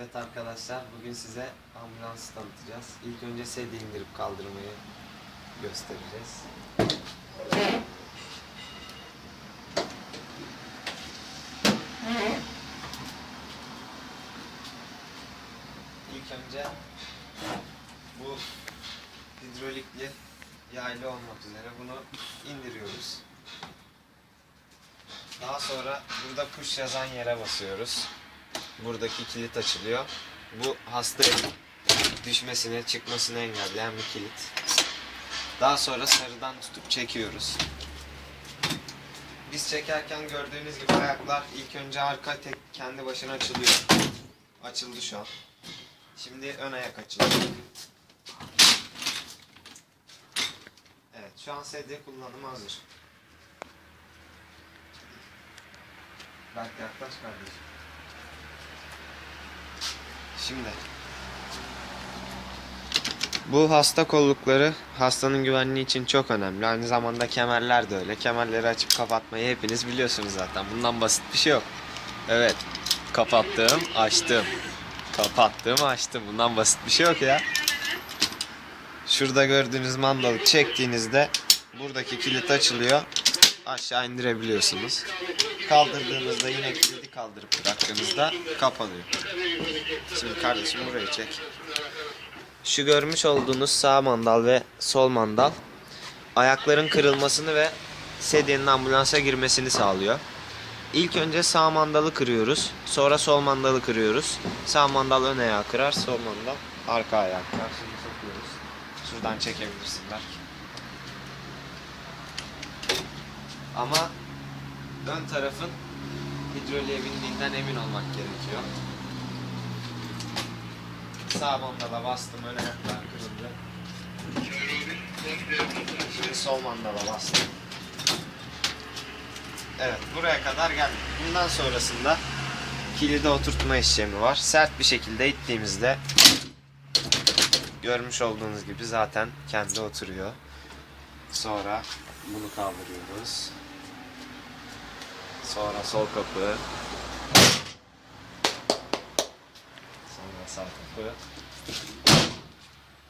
Evet arkadaşlar bugün size ambulans tanıtacağız. İlk önce sedye indirip kaldırmayı göstereceğiz. İlk önce bu hidrolikli yaylı olmak üzere bunu indiriyoruz. Daha sonra burada push yazan yere basıyoruz. Buradaki kilit açılıyor. Bu hasta düşmesini, çıkmasını engelleyen bir kilit. Daha sonra sarıdan tutup çekiyoruz. Biz çekerken gördüğünüz gibi ayaklar ilk önce arka tek kendi başına açılıyor. Açıldı şu an. Şimdi ön ayak açılıyor. Evet, şu an sedye kullanımı hazır. Belki yaklaş kardeşim. Şimdi bu hasta kollukları hastanın güvenliği için çok önemli. Aynı zamanda kemerler de öyle. Kemerleri açıp kapatmayı hepiniz biliyorsunuz zaten. Bundan basit bir şey yok. Evet. Kapattım, açtım. Kapattım, açtım. Bundan basit bir şey yok ya. Şurada gördüğünüz mandalı çektiğinizde buradaki kilit açılıyor. Aşağı indirebiliyorsunuz. Kaldırdığınızda yine kilidi kaldırıp bıraktığınızda kapanıyor. Şimdi kardeşim burayı çek. Şu görmüş olduğunuz sağ mandal ve sol mandal ayakların kırılmasını ve sedyenin ambulansa girmesini sağlıyor. İlk önce sağ mandalı kırıyoruz. Sonra sol mandalı kırıyoruz. Sağ mandal ön ayağı kırar, sol mandal arka ayağı kırar. Şuradan çekebilirsin belki. Ama ön tarafın hidroliğe bindiğinden emin olmak gerekiyor. Sağ mandala bastım, ön ayaklar kırıldı. Şimdi sol mandala bastım. Evet, buraya kadar geldik. Bundan sonrasında kilide oturtma işlemi var. Sert bir şekilde ittiğimizde görmüş olduğunuz gibi zaten kendi oturuyor. Sonra bunu kaldırıyoruz. Sonra sol kapı. Sonra sağ kapı.